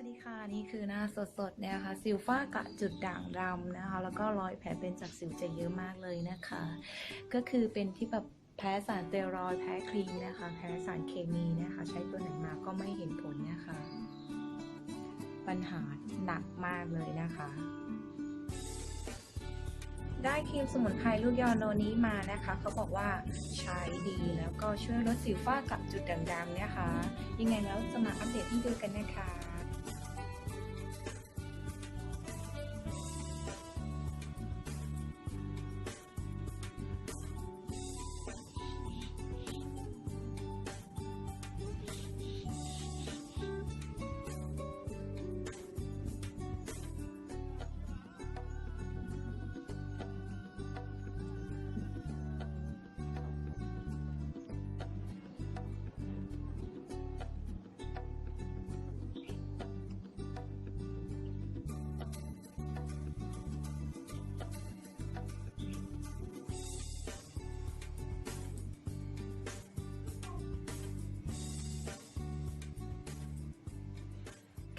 วัสดีค่ะ นี่คือหน้าสดๆเนี่ยค่ะสิวฝ้ากระจุดด่างดำนะคะ แล้วก็รอยแผลเป็นจากสิวจะเยอะมากเลยนะคะ ก็คือเป็นที่แบบแพ้สารเตยรอยแพ้ครีมนะคะ แพ้สารเคมีนะคะ ใช้ตัวไหนมาก็ไม่เห็นผลนะคะ ปัญหาหนักมากเลยนะคะได้ครีมสมุนไพรลูกยอโนนี้มานะคะ เขาบอกว่าใช้ดีแล้วก็ช่วยลดสิวฝ้ากับจุดด่างๆเนี่ยค่ะยังไงแล้วจะมาอัปเดตให้ดูกันนะคะ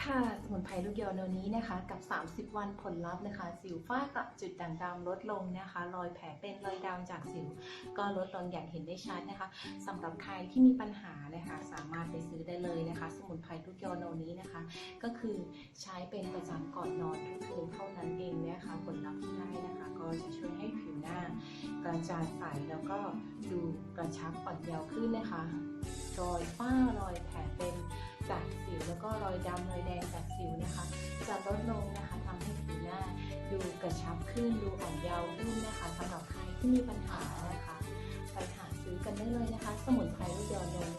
ค่ะสมุนไพรลูกยอโนนี้นะคะ กับ 30 วันผลลัพธ์นะคะ สิวฝ้ากระจุดด่างดำลดลงนะคะ รอยแผลเป็นรอยดำจากสิว ก็ลดลงอย่างเห็นได้ชัดนะคะสำหรับใครที่มีปัญหานะคะ สามารถไปซื้อได้เลยนะคะ สมุนไพรลูกยอโนนี้นะคะ ก็คือใช้เป็นประจำก่อนนอนทุกคืนเท่านั้นเองนะคะผลลัพธ์ที่ได้นะคะ ก็จะช่วยให้ผิวหน้ากระจ่างใสแล้วก็ดูกระชับอ่อนเยาว์ขึ้นนะคะ รอยฝ้ารอยแผลเป็น จากสิวแล้วก็รอยดำรอยแดงจากสิวนะคะ จะลดลงนะคะทำให้ผิวหน้าดูกระชับขึ้นดูอ่อนเยาว์ขึ้นนะคะสำหรับใครที่มีปัญหานะคะ ไปหาซื้อกันได้เลยนะคะ สมุนไพรลูกยอโนนี้ตัวนี้เลยจ้า